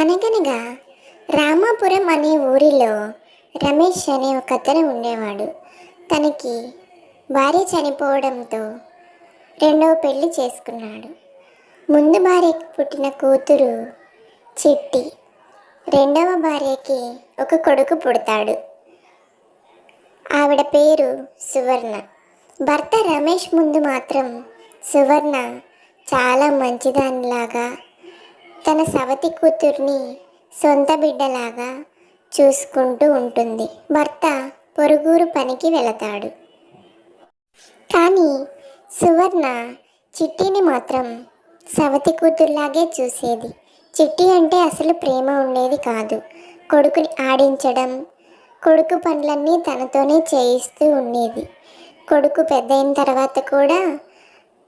అనగనగా రామాపురం అనే ఊరిలో రమేష్ అనే ఒక అతను ఉండేవాడు. తనకి భార్య చనిపోవడంతో రెండవ పెళ్ళి చేసుకున్నాడు. ముందు భార్యకి పుట్టిన కూతురు చిట్టి రెండవ భార్యకి ఒక కొడుకు పుడతాడు. ఆవిడ పేరు సువర్ణ. భర్త రమేష్ ముందు మాత్రం సువర్ణ చాలా మంచిదానిలాగా తన సవతి కూతుర్ని సొంత బిడ్డలాగా చూసుకుంటూ ఉంటుంది. భర్త పొరుగురు పనికి వెళతాడు. కానీ సువర్ణ చిట్టిని మాత్రం సవతి కూతుర్లాగే చూసేది. చిట్టి అంటే అసలు ప్రేమ ఉండేది కాదు. కొడుకుని ఆడించడం కొడుకు పనులన్నీ తనతోనే చేయిస్తూ ఉండేది. కొడుకు పెద్దయిన తర్వాత కూడా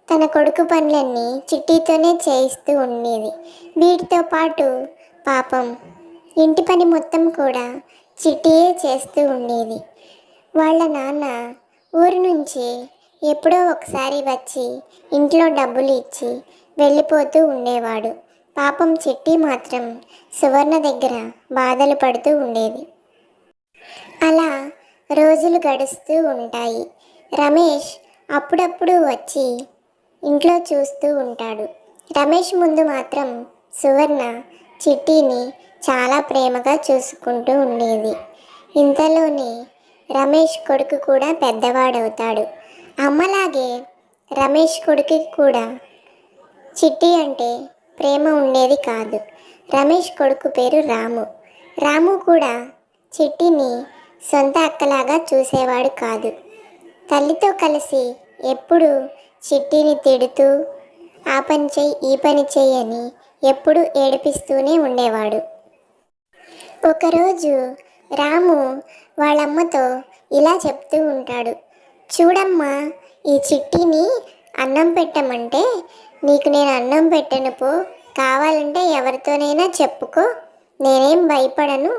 తన కొడుకు పనులన్నీ చిట్టితోనే చేయిస్తూ ఉండేది. వీటితో పాటు పాపం ఇంటి పని మొత్తం కూడా చిట్టియే చేస్తూ ఉండేది. వాళ్ళ నాన్న ఊరు నుంచి ఎప్పుడో ఒకసారి వచ్చి ఇంట్లో డబ్బులు ఇచ్చి వెళ్ళిపోతూ ఉండేవాడు. పాపం చిట్టి మాత్రం సువర్ణ దగ్గర బాధలు పడుతూ ఉండేది. అలా రోజులు గడుస్తూ ఉంటాయి. రమేష్ అప్పుడప్పుడు వచ్చి ఇంట్లో చూస్తూ ఉంటాడు. రమేష్ ముందు మాత్రం సువర్ణ చిట్టిని చాలా ప్రేమగా చూసుకుంటూ ఉండేది. ఇంతలోనే రమేష్ కొడుకు కూడా పెద్దవాడవుతాడు. అమ్మలాగే రమేష్ కొడుకుకి కూడా చిట్టి అంటే ప్రేమ ఉండేది కాదు. రమేష్ కొడుకు పేరు రాము. రాము కూడా చిట్టిని సొంత అక్కలాగా చూసేవాడు కాదు. తల్లితో కలిసి ఎప్పుడు చిట్టిని తిడుతూ ఆ పని చెయ్యి ఈ పని చెయ్యి అని ఏడిపిస్తూనే ఉండేవాడు. ఒకరోజు రాము వాళ్ళమ్మతో ఇలా చెప్తూ ఉంటాడు. చూడమ్మా ఈ చిట్టిని అన్నం పెట్టమంటే నీకు నేను అన్నం పెట్టను పో. కావాలంటే ఎవరితోనైనా చెప్పుకో. నేనేం భయపడను.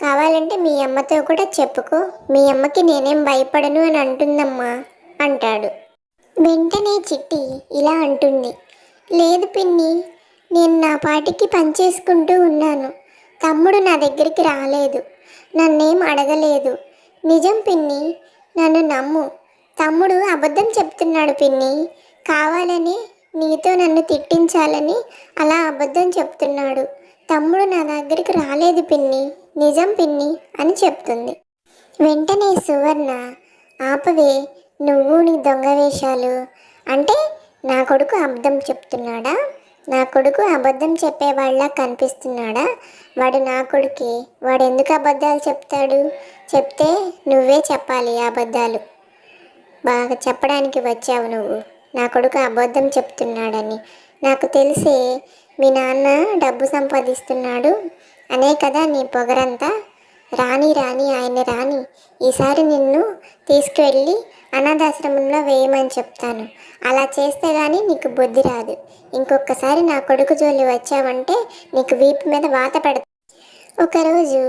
కావాలంటే మీ అమ్మతో కూడా చెప్పుకో. మీ అమ్మకి నేనేం భయపడను అని అంటుందమ్మా అంటాడు. వెంటనే చిట్టి ఇలా అంటుంది. లేదు పిన్ని నేను నా పాటికి పనిచేసుకుంటూ ఉన్నాను. తమ్ముడు నా దగ్గరికి రాలేదు. నన్నేం అడగలేదు. నిజం పిన్ని నన్ను నమ్ము. తమ్ముడు అబద్ధం చెప్తున్నాడు పిన్ని. కావాలని నీతో నన్ను తిట్టించాలని అలా అబద్ధం చెప్తున్నాడు. తమ్ముడు నా దగ్గరికి రాలేదు పిన్ని. నిజం పిన్ని అని చెప్తుంది. వెంటనే సువర్ణ ఆపవే నువ్వు నీ దొంగ వేషాలు. అంటే నా కొడుకు అబద్ధం చెప్తున్నాడా? నా కొడుకు అబద్ధం చెప్పేవాళ్ళ కనిపిస్తున్నాడా? వాడు నా కొడుకే. వాడు ఎందుకు అబద్ధాలు చెప్తాడు? చెప్తే నువ్వే చెప్పాలి అబద్ధాలు. బాగా చెప్పడానికి వచ్చావు నువ్వు. నా కొడుకు అబద్ధం చెప్తున్నాడని. నాకు తెలిసే మీ నాన్న డబ్బు సంపాదిస్తున్నాడు. అనే కదా నీ పొగరంతా. రాని రాని ఆయన రాని. ఈసారి నిన్ను తీసుకువెళ్ళి అనాథాశ్రమంలో వేయమని చెప్తాను. అలా చేస్తే కానీ నీకు బుద్ధి రాదు. ఇంకొకసారి నా కొడుకు జోలి వచ్చావంటే నీకు వీపు మీద వాత పెడతా. ఒకరోజు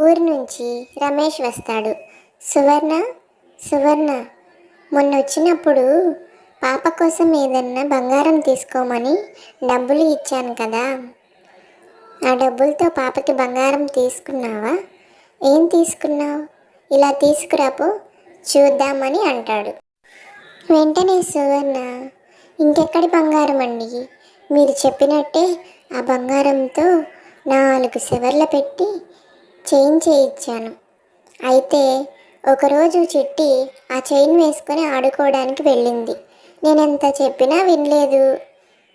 ఊరి నుంచి రమేష్ వస్తాడు. సువర్ణ సువర్ణ మొన్న వచ్చినప్పుడు పాప కోసం ఏదన్నా బంగారం తీసుకోమని డబ్బులు ఇచ్చాను కదా. ఆ డబ్బులతో పాపకి బంగారం తీసుకున్నావా? ఏం తీసుకున్నావు? ఇలా తీసుకురాపో. చూద్దామని అంటాడు. వెంటనే సువర్ణ ఇంకెక్కడి బంగారం అండి? మీరు చెప్పినట్టే ఆ బంగారంతో నాలుగు సెవర్లు పెట్టి చైన్ చేయించాను. అయితే ఒకరోజు చిట్టి ఆ చైన్ వేసుకొని ఆడుకోవడానికి వెళ్ళింది. నేను ఎంత చెప్పినా వినలేదు.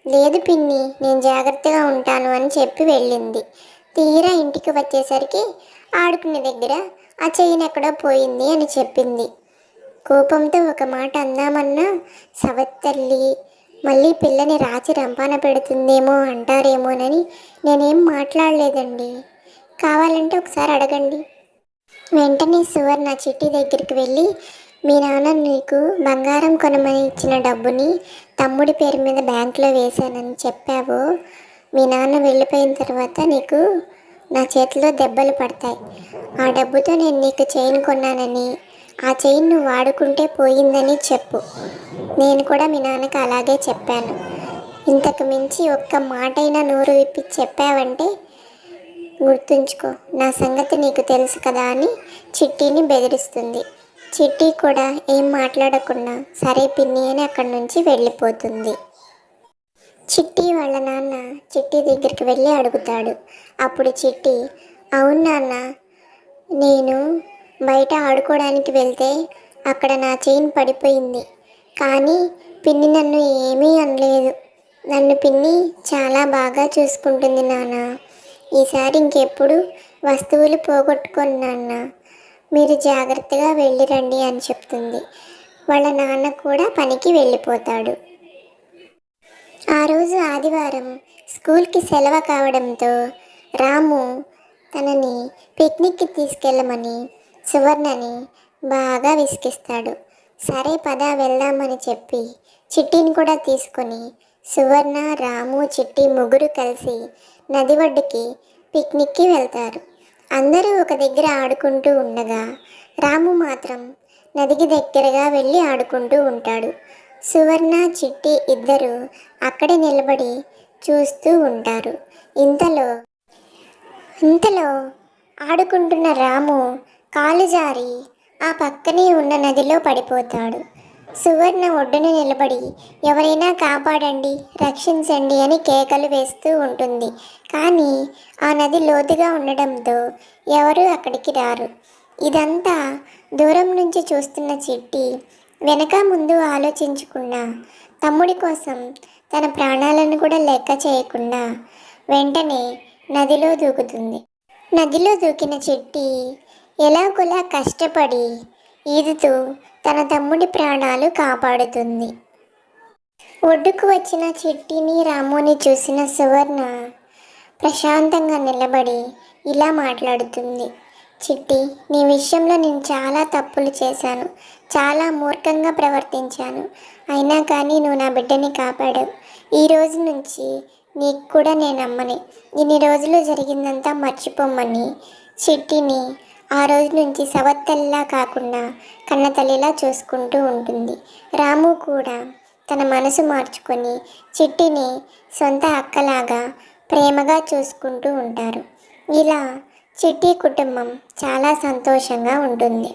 లేదు పిన్ని నేను జాగ్రత్తగా ఉంటాను అని చెప్పి వెళ్ళింది. తీరా ఇంటికి వచ్చేసరికి ఆడుకునే దగ్గర ఆ చైన్ ఎక్కడో పోయింది అని చెప్పింది. కోపంతో ఒక మాట అందామన్నా సవత్తల్లి మళ్ళీ పిల్లని రాచి రంపాన పెడుతుందేమో అంటారేమోనని నేనేం మాట్లాడలేదండి. కావాలంటే ఒకసారి అడగండి. వెంటనే సువర్ణ చిట్టి దగ్గరికి వెళ్ళి మీ నాన్న నీకు బంగారం కొనమని ఇచ్చిన డబ్బుని తమ్ముడి పేరు మీద బ్యాంకులో వేశానని చెప్పావు మీ నాన్న వెళ్ళిపోయిన తర్వాత నీకు నా చేతిలో దెబ్బలు పడతాయి. ఆ డబ్బుతో నేను నీకు చైన్ కొన్నానని ఆ చైన్ నువ్వు వాడుకుంటే పోయిందని చెప్పు. నేను కూడా మీ నాన్నకి అలాగే చెప్పాను. ఇంతకు మించి ఒక్క మాటైనా నోరు విప్పి చెప్పావంటే గుర్తుంచుకో నా సంగతి నీకు తెలుసు కదా అని చిట్టీని బెదిరిస్తుంది. చిట్టి కూడా ఏం మాట్లాడకుండా సరే పిన్ని అని అక్కడి నుంచి వెళ్ళిపోతుంది. చిట్టి వాళ్ళ నాన్న చిట్టి దగ్గరికి వెళ్ళి అడుగుతాడు. అప్పుడు చిట్టి అవును నాన్న నేను బయట ఆడుకోవడానికి వెళ్తే అక్కడ నా చైన్ పడిపోయింది. కానీ పిన్ని నన్ను ఏమీ అనలేదు. నన్ను పిన్ని చాలా బాగా చూసుకుంటుంది నాన్న. ఈసారి ఇంకెప్పుడు వస్తువులు పోగొట్టుకోను నాన్న. మీరు జాగ్రత్తగా వెళ్ళిరండి అని చెప్తుంది. వాళ్ళ నాన్న కూడా పనికి వెళ్ళిపోతాడు. ఆ రోజు ఆదివారం స్కూల్కి సెలవు కావడంతో రాము తనని పిక్నిక్కి తీసుకెళ్ళమని సువర్ణని బాగా విసిగిస్తాడు. సరే పద వెళ్దామని చెప్పి చిట్టిని కూడా తీసుకొని సువర్ణ రాము చిట్టి ముగ్గురు కలిసి నది ఒడ్డుకి పిక్నిక్కి వెళ్తారు. అందరూ ఒక దగ్గర ఆడుకుంటూ ఉండగా రాము మాత్రం నదికి దగ్గరగా వెళ్ళి ఆడుకుంటూ ఉంటాడు. సువర్ణ చిట్టి ఇద్దరు అక్కడే నిలబడి చూస్తూ ఉంటారు. ఇంతలో ఇంతలో ఆడుకుంటున్న రాము కాలు జారి ఆ పక్కనే ఉన్న నదిలో పడిపోతాడు. సువర్ణ ఒడ్డున నిలబడి ఎవరైనా కాపాడండి రక్షించండి అని కేకలు వేస్తూ ఉంటుంది. కానీ ఆ నది లోతుగా ఉండడంతో ఎవరూ అక్కడికి రారు. ఇదంతా దూరం నుంచి చూస్తున్న చిట్టి వెనక ముందు ఆలోచించకుండా తమ్ముడి కోసం తన ప్రాణాలను కూడా లెక్క చేయకుండా వెంటనే నదిలో దూకుతుంది. నదిలో దూకిన చెట్టి ఎలాగోలా కష్టపడి ఈదుతూ తన తమ్ముడి ప్రాణాలు కాపాడుతుంది. ఒడ్డుకు వచ్చిన చిట్టిని రాముని చూసిన సువర్ణ ప్రశాంతంగా నిలబడి ఇలా మాట్లాడుతుంది. చిట్టి నీ విషయంలో నేను చాలా తప్పులు చేశాను. చాలా మూర్ఖంగా ప్రవర్తించాను. అయినా కానీ నువ్వు నా బిడ్డని కాపాడావు ఈ రోజు నుంచి నీకు కూడా నేను అమ్మని. ఇన్ని రోజులు జరిగిందంతా మర్చిపోమ్మని చిట్టిని ఆ రోజు నుంచి సవత్తల్లా కాకుండా కన్నతల్లిలా చూసుకుంటూ ఉంటుంది. రాము కూడా తన మనసు మార్చుకొని చిట్టిని సొంత అక్కలాగా ప్రేమగా చూసుకుంటూ ఉంటారు. ఇలా చిట్టి కుటుంబం చాలా సంతోషంగా ఉంటుంది.